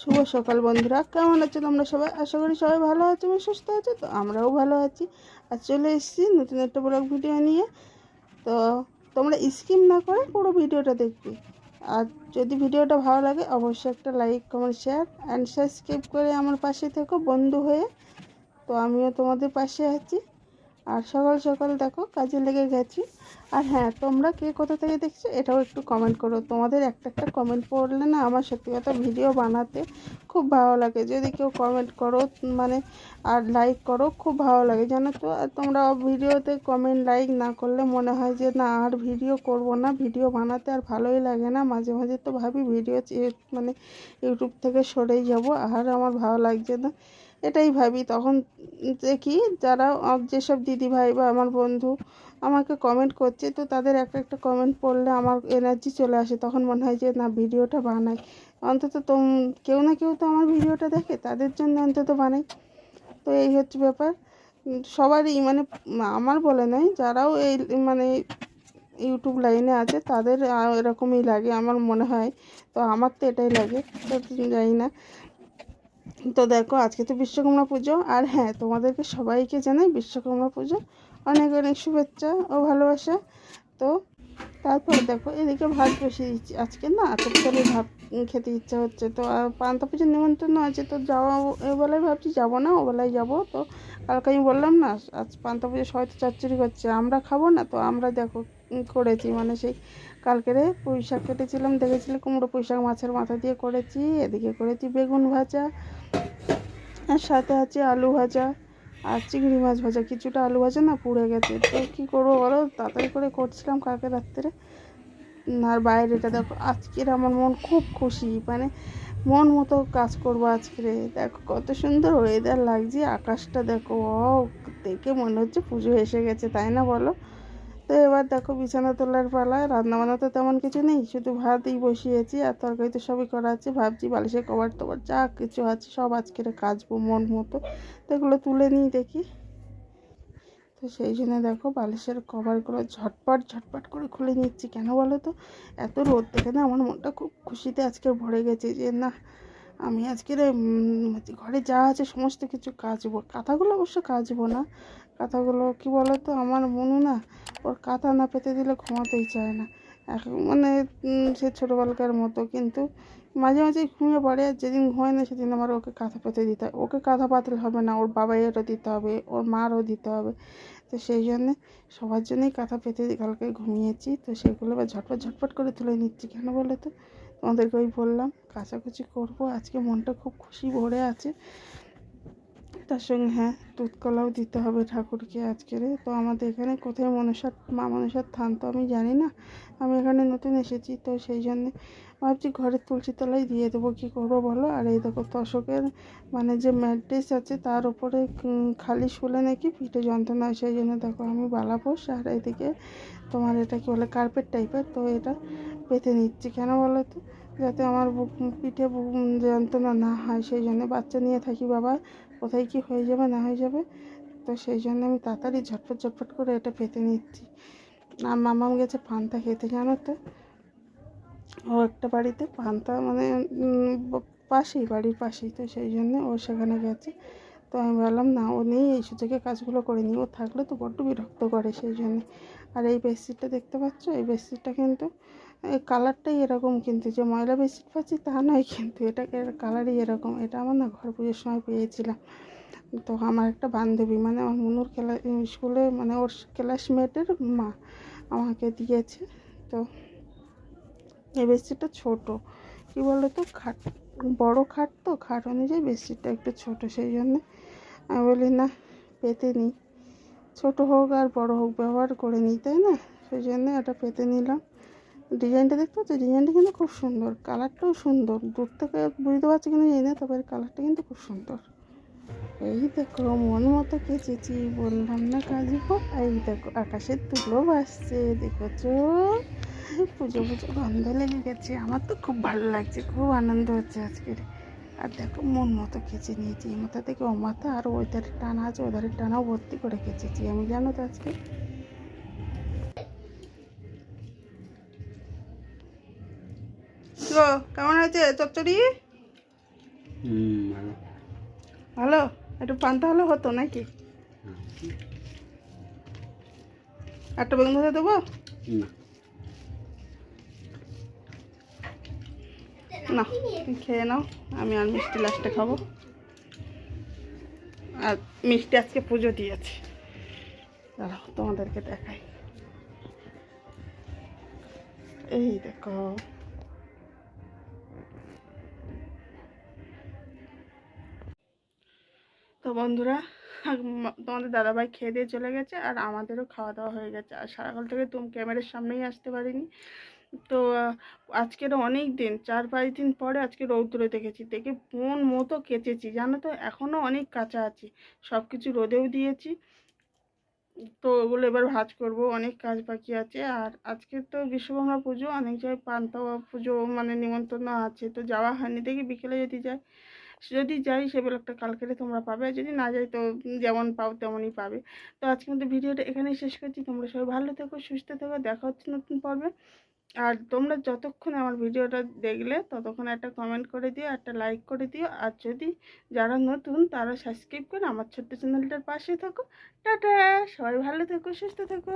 শুভ সকাল বন্ধুরা। কেমন আছো তোমরা সবাই? আশা করি সবাই ভালো আছো এবং সুস্থ আছো। তো আমরাও ভালো আছি। আর চলে এসেছি নতুন একটা ব্লগ ভিডিও নিয়ে। তো তোমরা স্কিপ না করে পুরো ভিডিওটা দেখবে। আর যদি ভিডিওটা ভালো লাগে, অবশ্যই একটা like comment share and subscribe করে আমার পাশে থেকো বন্ধু হয়ে। তো আমিও তোমাদের পাশে আছি। আর সকাল সকাল দেখো কাজে লেগে গেছি। আর হ্যাঁ তোমরা কে কোথা থেকে দেখছ এটাও একটু কমেন্ট করো। তোমাদের একটা একটা কমেন্ট পড়লে না আমার সত্যি কথা ভিডিও বানাতে খুব ভালো লাগে। যদি কেউ কমেন্ট করো মানে আর লাইক করো, খুব ভালো লাগে। জানো তো, আর তোমরা ভিডিওতে কমেন্ট লাইক না করলে মনে হয় যে না, আর ভিডিও করব না। ভিডিও বানাতে আর ভালোই লাগে না। মাঝে মাঝে তো ভাবি ভিডিও মানে ইউটিউব থেকে সরেই যাব। আর আমার ভালো লাগছে না। এটাই ভাবি। তখন দেখি যারা যেসব দিদি ভাই বা আমার বন্ধু আমাকে কমেন্ট করছে, তো তাদের এক একটা কমেন্ট পড়লে আমার এনার্জি চলে আসে। তখন মনে হয় যে, না, ভিডিওটা বানাই। অন্তত তোম, কেউ না কেউ তো আমার ভিডিওটা দেখে, তাদের জন্য অন্তত বানাই। তো এই হচ্ছে ব্যাপার। সবারই মানে আমার বলে নয় যারাও এই মানে ইউটিউব লাইনে আছে, তাদের এরকমই লাগে আমার মনে হয়। তো আমার তো এটাই লাগে, তো জানি না। তো দেখো, আজকে তো বিশ্বকর্মা পুজো। আর হ্যাঁ তোমাদেরকে সবাইকে জানাই বিশ্বকর্মা পুজো। অনেক অনেক শুভেচ্ছা ও ভালোবাসা। তো তারপর দেখো, এদিকে ভাত বসিয়ে দিচ্ছি। আজকে না আতপচালের ভাত খেতে ইচ্ছা হচ্ছে। তো পান্তা পুজোর নিমন্ত্রণ আছে, তো যাওয়া এবেলায় ভাবছি যাব না ওবেলায় যাব। তো কালকে আমি বললাম না, আজ পান্তা পুজো সবাই তো চচ্চড়ি করছে, আমরা খাব না। তো আমরা দেখো, করেছি মানে সেই কালকেরে পুঁই শাক কেটেছিলাম দেখেছিলাম কুমড়ো পুঁই শাক মাছের মাথা দিয়ে করেছি, এদিকে করেছি বেগুন ভাজা, আর সাথে আছে আলু ভাজা, আর চিংড়ি মাছ ভাজা, কিছুটা আলু ভাজা না পুড়ে গেছে, তো কী করব বলো, তাড়াতাড়ি করে করছিলাম কালকে রাত্রে। আর বাইরেটা দেখো, আজকের আমার মন খুব খুশি মানে মন মতো কাজ করব আজকে দেখো কত সুন্দর ওয়েদার লাগছে, আকাশটা দেখো ও দেখে মনে হচ্ছে পুজো এসে গেছে, তাই না বলো? তো এবার দেখো বিছানা তোলার পালা রান্না বান্না তো তেমন কিছু নেই, শুধু ভাতই বসিয়েছি আর তরকারি তো সবই করা আছে, ভাবছি বালিশের কভার টভার যা কিছু আছে সব আজকে কাচবো মন মতো, তো এগুলো তুলে নিই দেখি। তো সেই জন্য দেখো বালিশের কভারগুলো ঝটপট ঝটপট করে খুলে নিচ্ছি, কেন বলো তো? এত রোদ দেখে না আমার মনটা খুব খুশিতে আজকে ভরে গেছে যে না আমি আজকের ঘরে যা আছে সমস্ত কিছু কাচবো। কাঁথাগুলো অবশ্য কাচবো না। কাঁথাগুলো কী বলো তো আমার মনু না, ওর কাঁথা না পেতে দিলে ঘুমাতেই চায় না। এখন মানে সে ছোটোবেলাকার মতো। কিন্তু মাঝে মাঝে ঘুমিয়ে পড়ে। আর যেদিন ঘুমায় না সেদিন আমার ওকে কাঁথা পেতে দিতে হয়। ওকে কাঁথা পাতলে হবে না, ওর বাবাইয়েরও দিতে হবে, ওর মারও দিতে হবে। তো সেই জন্যে সবার জন্যই কাঁথা পেতে কালকে ঘুমিয়েছি। তো সেগুলো এবার ঝটপট ঝটপট করে তুলে নিচ্ছি। কেন বলে তো তোমাদেরকে ওই বললাম কাচাকুচি করব। আজকে মনটা খুব খুশি ভরে আছে। তার সঙ্গে হ্যাঁ দুধ কলাও দিতে হবে ঠাকুরকে আজকের তো আমাদের এখানে কোথায় মনসার, মা মনসার থান তো আমি জানি না। আমি এখানে নতুন এসেছি, তো সেই জন্যে ভাবছি ঘরের তুলসী তলায় দিয়ে দেবো। কী করব বলো? আর এই দেখো তশকের মানে যে ম্যাট্রেস আছে তার উপরে খালি শুলে নাকি পিঠে যন্ত্রণা হয়, সেই জন্য দেখো আমি বালাপোষ আর এদিকে তোমার এটা কি বলে, কার্পেট টাইপের, তো এটা পেতে নিচ্ছি। কেন বলো তো? যাতে আমার বুক, পিঠে যন্ত্রণা না হয়, সেই জন্য বাচ্চা নিয়ে থাকি বাবা। কোথায় কি হয়ে যাবে, না হয়ে যাবে, তো সেই জন্য আমি তাড়াতাড়ি ঝটপট ঝটপট করে এটা পেতে নিচ্ছি। আর মামাম গেছে পান্তা খেতে, জানো তো? ও একটা বাড়িতে পান্তা মানে পাশেই, বাড়ির পাশেই, তো সেই জন্য ও সেখানে গেছে। তো আমি বললাম না, ও নেই, এই সুযোগে কাজগুলো করে নিই। ও থাকলে তো বড্ড বিরক্ত করে সেই জন্যে। আর এই বেডশিটটা দেখতে পাচ্ছ? এই বেডশিটটা কিন্তু কালারটাই এরকম কিন্তু, যে ময়লা বেডশিট পাচ্ছি তা নয় কিন্তু এটা কালারই এরকম। এটা আমার না ঘর পুজোর সময় পেয়েছিলাম। তো আমার একটা বান্ধবী মানে আমার মনুর ক্লা স্কুলে মানে ওর ক্লাসমেটের মা আমাকে দিয়েছে। তো এই বেডশিটটা ছোটো। কী বলো তো খাট, বড়ো খাট তো, খাট অনুযায়ী বেডশিটটা একটু ছোটো, সেই জন্যে আমি বলি, না, পেতে নিই ছোটো হোক আর বড় হোক, ব্যবহার করে নিই তাই না? সেই জন্য এটা পেতে নিলাম। ডিজাইনটা দেখতে পাচ্ছি? ডিজাইনটা কিন্তু খুব সুন্দর। কালারটাও সুন্দর। দূর থেকে বুঝতে পারছি কিন্তু জানি না, তবে কালারটা কিন্তু খুব সুন্দর। এই দেখো, মন মতো কেচেছি। বললাম না কাজী হোক। এই দেখো, আকাশের তুলো ভাসছে। দেখেছ পুজো পুজো গন্ধ লেগে গেছে। আমার তো খুব ভালো লাগছে, খুব আনন্দ হচ্ছে আজকের আর দেখো, মন মতো কেচে নিয়েছি। এই মাথা থেকে ও মাথা আর ওই ধারে টানা আছে, ওই টানাও ভর্তি করে কেচেছি। আমি জানো তো আজকে কেমন হয়েছে চচ্চড়ি? ভালো। একটু পান্তা হলে হতো নাকি? একটা বেগুন ভাজা দেবো? না। খেয়ে নাও আমি আর মিষ্টি লাস্টে খাব। আর মিষ্টি আজকে পুজো দিয়েছে। দাঁড়াও তোমাদেরকে দেখাই। এই দেখো। তো বন্ধুরা তোমাদের দাদাভাই খেয়ে দিয়ে চলে গেছে আর আমাদেরও খাওয়া দাওয়া হয়ে গেছে। আর সারাকাল থেকে তুমি ক্যামেরার সামনেই আসতে পারিনি। তো আজকের অনেক দিন, চার পাঁচ দিন পরে আজকে রৌদ্রে দেখেছি। দেখে মন মতো কেচেছি, জানো তো? এখনও অনেক কাঁচা আছে। সব কিছু রোদেও দিয়েছি। তো ওগুলো এবার ভাজ করব, অনেক কাজ বাকি আছে। আর আজকে তো বিশ্বকর্মা পুজো, অনেক জায়গায় পান্তা পুজো মানে নিমন্ত্রণ আছে। তো যাওয়া হয়নি দেখি বিকেলে যদি যাই। যদি যাই সে ব্লগটা কালকেরে তোমরা পাবে যদি না যাই তো যেমন পাও তেমনই পাবে। তো আজকে মধ্যে ভিডিওটা এখানেই শেষ করছি। তোমরা সবাই ভালো থেকো, সুস্থ থেকো, দেখা হচ্ছে নতুন পর্বে। আর তোমরা যতক্ষণ আমার ভিডিওটা দেখলে ততক্ষণ একটা কমেন্ট করে দিও, একটা লাইক করে দিও। আর যদি যারা নতুন তারা সাবস্ক্রাইব করে আমার ছোট্ট চ্যানেলটার পাশে থাকো। টাটা! সবাই ভালো থেকো, সুস্থ থেকো।